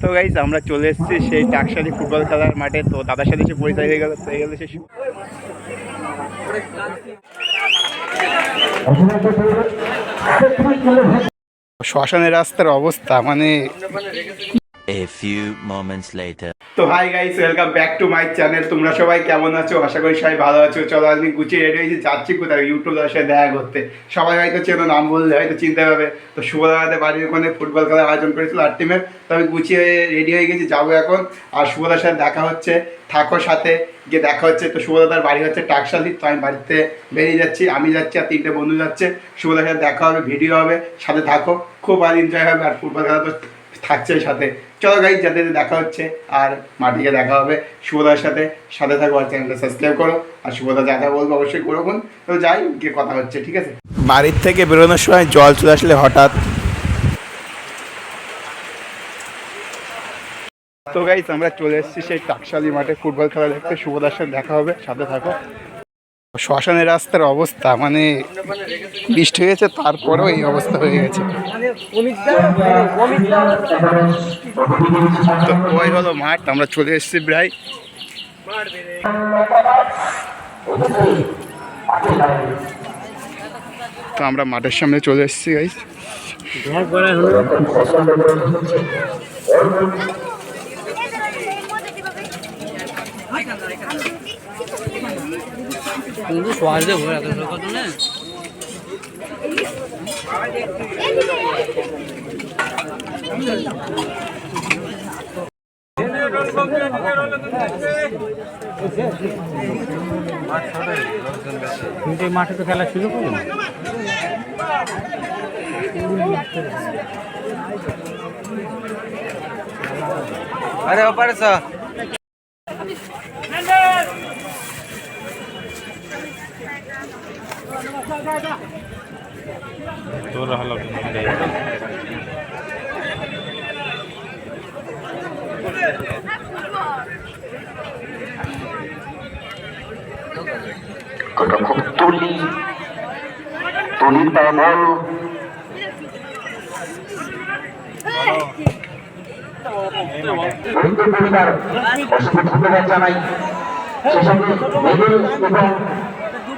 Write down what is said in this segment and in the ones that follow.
তো গাইজ আমরা চলে এসেছি সেই টাকশালি ফুটবল খেলার মাঠে। তো দাদার সাথে সে পরিচয় হয়ে গেল হয়ে গেল সে শ্মশানের রাস্তার অবস্থা মানে A few moments later. তো hi guys welcome back to my channel তোমরা সবাই কেমন আছো? আশা করি সবাই ভালো আছো। চলো আজকে গুছিয়ে রেডি হয়েছি, যাচ্ছি কোথায়? ইউটিউব সাথে দেখা করতে। সবাই হয়তো চেনো, নাম বললে হয়তো চিনতে পারবে। তো শুভদাদাতে বাড়ির ওখানে ফুটবল খেলার আয়োজন করেছিল আট টিমের তো আমি গুছিয়ে রেডি হয়ে গেছি, যাব এখন। আর শুভদার সাথে দেখা হচ্ছে থাকো সাথে গিয়ে দেখা হচ্ছে। তো শুভদাদার বাড়ি হচ্ছে টাকশালি, তো আমি বাড়িতে বেরিয়ে যাচ্ছি, আমি যাচ্ছি আর তিনটে বন্ধু যাচ্ছে। শুভদার সাথে দেখা হবে ভিডিও হবে, সাথে থাকো। খুব ভালো এনজয় হবে আর ফুটবল খেলা তো থাকছে সাথে। চলো গাইজ যাতে দেখা হচ্ছে আর মাটিকে দেখা হবে শুভদার সাথে সাথে থাকো আর চ্যানেলটা সাবস্ক্রাইব করো আর শুভদা যা যা বলব অবশ্যই করুন তো যাই গিয়ে কথা হচ্ছে ঠিক আছে? বাড়ির থেকে বেরোনোর সময় জল চলে আসলে হঠাৎ। তো গাইজ আমরা চলে এসেছি সেই টাকশালি মাঠে ফুটবল খেলা দেখতে। শুভদার সাথে দেখা হবে সাথে থাকো। শ্মশানের রাস্তার অবস্থা মানে বৃষ্টি হয়েছে, তারপরেও এই অবস্থা হয়ে গেছে। তো ওই হলো মাঠ, আমরা চলে এসেছি প্রায়। তো আমরা মাঠের সামনে চলে এসেছি কিন্তু সহজে ভরে রাখতে কত না? কিন্তু এই মাঠে তো খেলা শুরু করবে না? আরে ওপারে সা ওটা খুব তুলি তুলির পায়ে বল বন্ধু পরিবার অসংখ্য ধন্যবাদ জানাই। সে সঙ্গে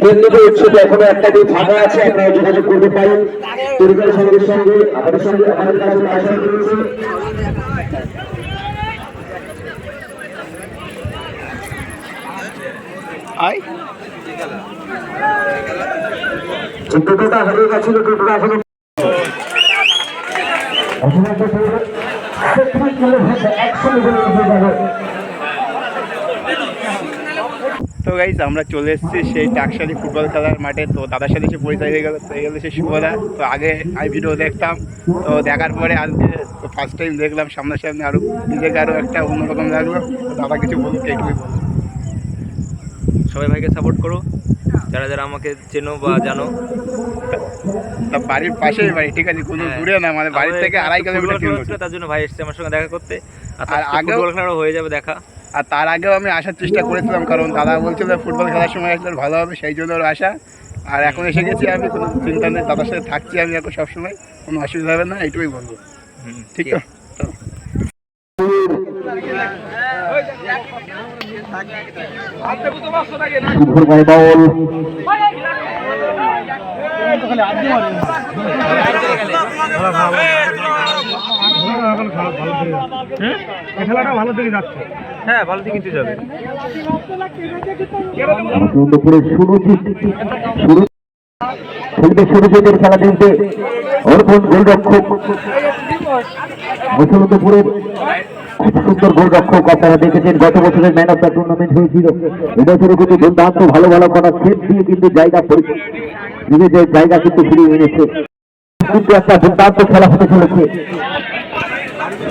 কেন্দ্রিত উৎসবে এখনও একটা দিন ফাঁকা আছে আপনারা যোগাযোগ করতে পারেন। দুর্বল সংঘের সঙ্গে আমাদের সঙ্গে আমাদের কাছে আশা করেছে আয়। টোটোটা হারিয়ে গেছিল টোটোটা এখনও তো গাইজ আমরা চলে এসেছি সেই টাকশালি ফুটবল খেলার মাঠে। তো দাদার সাথে সে পরিচয় হয়ে গেল তো হয়ে গেল সে শুভদা। তো আগে আমি ভিডিও দেখতাম তো দেখার পরে আজকে তো ফার্স্ট টাইম দেখলাম সামনাসামনি আরও নিজেকে আরও একটা অন্যরকম লাগল। দাদা কিছু বলুন এইটুকুই বলুন সবাই ভাইকে সাপোর্ট করো। যারা যারা আমাকে চেনো বা জানো। তা বাড়ির পাশেই বাড়ি ঠিক আছে কোনো হ্যাঁ। দূরে না মানে বাড়ির থেকে আড়াই কিলোমিটার তার জন্য ভাই এসেছে আমার সঙ্গে দেখা করতে। আর আজকে খেলাও হয়ে যাবে দেখা। আর তার আগেও আমি আসার চেষ্টা করেছিলাম কারণ দাদা বলছিল ফুটবল খেলার সময় আসলে ভালো হবে সেই জন্য ওর আসা। আর এখন এসে গেছি আমি কোনো চিন্তা নেই দাদার সাথে থাকছি আমি এখন সবসময় কোনো অসুবিধা হবে না এইটুকুই বলব। ঠিক তো বল হ্যাঁ? ভালো দিকে কিন্তু যাবে দুপুরে সুরজিৎ শুরু খেলবে সুরজিতের খেলা খেলতে অর্পণ গোলরক্ষক। মুসলন্দপুরের খুব সুন্দর গোলরক্ষক আপনারা দেখেছেন গত বছরের ম্যান অফ দ্য টুর্নামেন্ট হয়েছিল। এবছরে কিন্তু দুর্দান্ত ভালো ভালো করা সেট দিয়ে কিন্তু জায়গা নিজেদের জায়গা কিন্তু ফিরিয়ে এনেছে। কিন্তু একটা দুর্দান্ত খেলা হতে চলেছে।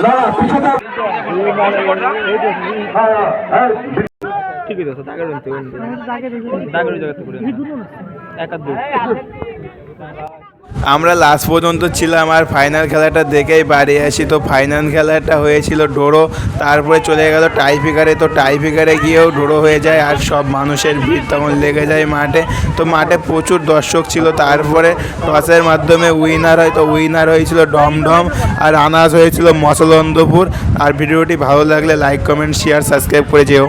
না আছে ঠিকই তো দাগের জায়গাতে করে এক আমরা লাস্ট পর্যন্ত ছিলাম আর ফাইনাল খেলাটা দেখেই বাড়ি আসি। তো ফাইনাল খেলাটা হয়েছিল ডোরো, তারপরে চলে গেল টাইফিকারে তো টাইফিকারে গিয়েও ডোরো হয়ে যায় আর সব মানুষের ভিড় তখন লেগে যায় মাঠে। তো মাঠে প্রচুর দর্শক ছিল, তারপরে টসের মাধ্যমে উইনার হয়। তো উইনার হয়েছিল ডমডম আর আনাজ হয়েছিল মসলন্দপুর। আর ভিডিওটি ভালো লাগলে লাইক কমেন্ট শেয়ার সাবস্ক্রাইব করে যেও।